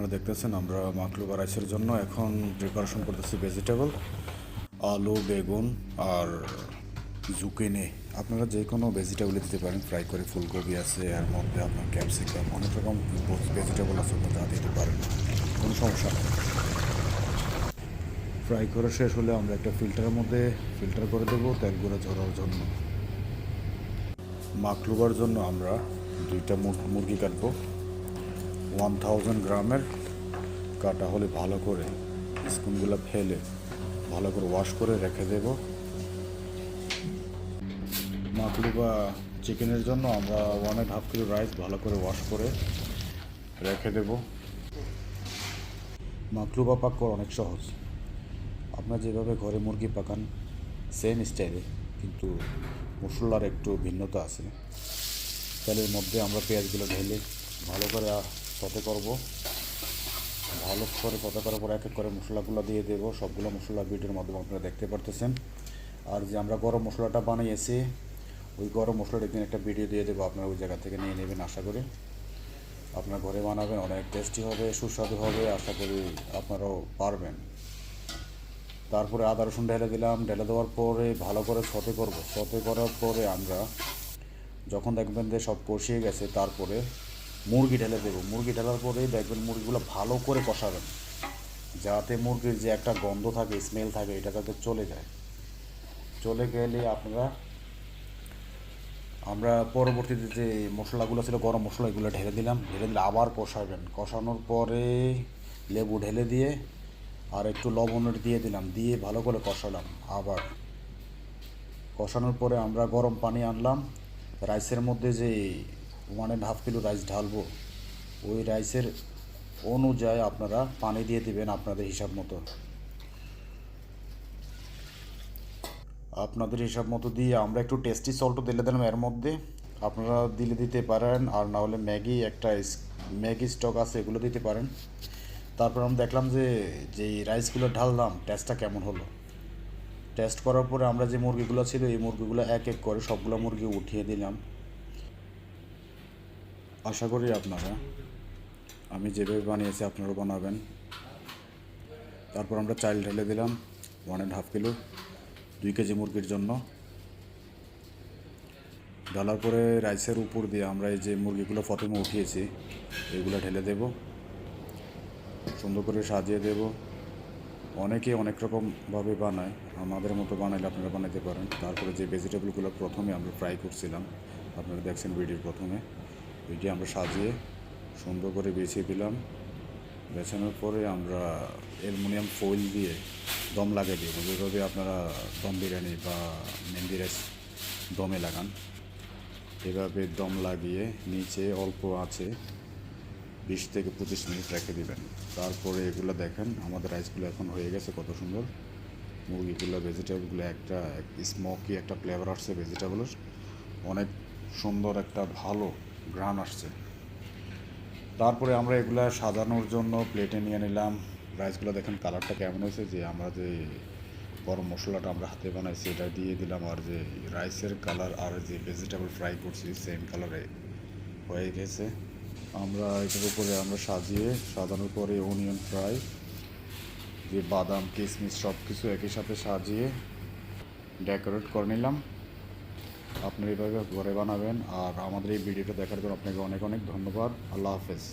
আপনারা দেখতেছেন, আমরা মাকলুবা রাইসের জন্য এখন প্রিপারেশন করতেছি ভেজিটেবল আলু, বেগুন আর জুকিনি। আপনারা যে কোনো ভেজিটেবল দিতে পারেন। ফ্রাই করে ফুলকপি আছে, এর মধ্যে আপনার ক্যাপসিকাম অনেক রকম ভেজিটেবল আছে তা দিতে পারেন। কোনো সমস্যা নেই। ফ্রাই করা শেষ হলে আমরা একটা ফিল্টারের মধ্যে ফিল্টার করে দেবো তেলগুলো ঝরার জন্য। মাকলুবার জন্য আমরা দুইটা মুর- মুরগি কাটবো। ওয়ান থাউজেন্ড গ্রামের কাটা হলে ভালো করে স্পুনগুলো ফেলে, ভালো করে ওয়াশ করে রেখে দেব। মাকলু বা চিকেনের জন্য আমরা one and half kilo rice ভালো করে ওয়াশ করে রেখে দেব। মাকলু বা পাক করা অনেক সহজ। আপনার যেভাবে ঘরে মুরগি পাকান সেম স্টাইলে কিন্তু মশলার একটু ভিন্নতা আছে। তেলের মধ্যে আমরা পেঁয়াজগুলো ঢেলে ভালো করে সতে করব। ভালো করে সতে করার পর এক এক করে মশলাগুলো দিয়ে দেবো। সবগুলো মশলা ভিডিওর মাধ্যমে আপনারা দেখতে পারতেছেন। আর যে আমরা গরম মশলাটা বানিয়েছি, ওই গরম মশলার একদিন একটা ভিডিও দিয়ে দেবো। আপনারা ওই জায়গা থেকে নিয়ে নেবেন আশা করি। আপনার ঘরে বানাবেন, অনেক টেস্টি হবে, সুস্বাদু হবে, আশা করি আপনারাও পারবেন। তারপরে আদা, রসুন ঢেলে দিলাম। ঢেলে দেওয়ার পরে ভালো করে সতে করব। সতে করার পরে আমরা যখন দেখবেন যে সব কষিয়ে গেছে, তারপরে মুরগি ঢেলে দেবো। মুরগি ঢেলার পরেই দেখবেন মুরগিগুলো ভালো করে কষাবেন। যাতে মুরগির যে একটা গন্ধ থাকে স্মেল থাকে, এটা যাতে চলে যায়। চলে গেলে আপনারা, আমরা পরবর্তীতে যে মশলাগুলো ছিল, গরম মশলা, এগুলো ঢেলে দিলাম। ঢেলে দিলে আবার কষাবেন। কষানোর পরে লেবু ঢেলে দিয়ে আর একটু লবণের দিয়ে দিলাম। দিয়ে ভালো করে কষালাম আবার। কষানোর পরে আমরা গরম পানি আনলাম। রাইসের মধ্যে যে one and half kilo rice ঢালবো। ওই রাইসের অনুযায়ী আপনারা পানি দিয়ে দিবেন আপনাদের হিসাব মতো। আপনাদের হিসাব মতো দিয়ে আমরা একটু টেস্টি সল্টও দিলে দিলাম এর মধ্যে। আপনারা দিলে দিতে পারেন, আর না হলে ম্যাগি একটা ম্যাগি স্টক আছে এগুলো দিতে পারেন। তারপর আমরা দেখলাম যে, যেই রাইসগুলো ঢাললাম টেস্টটা কেমন হলো? টেস্ট করার পরে আমরা যে মুরগিগুলো ছিল, এই মুরগিগুলো এক এক করে সবগুলো মুরগি উঠিয়ে দিলাম। আশা করি আপনারা, আমি যেভাবে বানিয়েছি আপনারাও বানাবেন। তারপর আমরা চাল ঢেলে দিলাম, ওয়ান অ্যান্ড হাফ কিলো, দুই কেজি মুরগির জন্য। ঢালার পরে রাইসের উপর দিয়ে আমরা এই যে মুরগিগুলো প্রথমে উঠিয়েছি, এগুলো ঢেলে দেব। সুন্দর করে সাজিয়ে দেব। অনেকে অনেক রকমভাবে বানায়, আমাদের মতো বানাইলে আপনারা বানাইতে পারেন। তারপরে যে ভেজিটেবলগুলো প্রথমে আমরা ফ্রাই করছিলাম, আপনারা দেখছেন ভিডিওর প্রথমে। ওইটি আমরা সাজিয়ে সুন্দর করে বেছে দিলাম বেছানোর পরে আমরা অ্যালুমিনিয়াম ফয়েল দিয়ে দম লাগিয়ে দিব। যেভাবে আপনারা দম বিরিয়ানি বা মেহেন্দি রাইস দমে লাগান, এভাবে দম লাগিয়ে নিচে অল্প আছে বিশ থেকে পঁচিশ মিনিট রেখে দিবেন। তারপরে এগুলো দেখেন, আমাদের রাইসগুলো এখন হয়ে গেছে কত সুন্দর। মুরগিগুলো, ভেজিটেবলগুলো একটা স্মোকি একটা ফ্লেভার আসছে ভেজিটেবলের অনেক সুন্দর একটা, ভালো গ্রান আসছে। তারপরে আমরা এগুলা সাজানোর জন্য প্লেটে নিয়ে নিলাম। রাইসগুলো দেখেন কালারটা কেমন হয়েছে যে আমরা যে গরম মশলাটা আমরা হাতে বানাইছি, এটা দিয়ে দিলাম আর যে রাইসের কালার আর যে ভেজিটেবল ফ্রাই করছি সেম কালারে হয়ে গেছে। আমরা এটার উপরে আমরা সাজিয়ে সাজানোর পরে অনিয়ন ফ্রাই যে বাদাম কিশমিশ সব কিছু একই সাথে সাজিয়ে ডেকোরেট করে নিলাম। আপনি এভাবে ঘরে বানাবেন আর আমাদের এই ভিডিওটা দেখার জন্য আপনাকে অনেক অনেক ধন্যবাদ। আল্লাহ হাফেজ।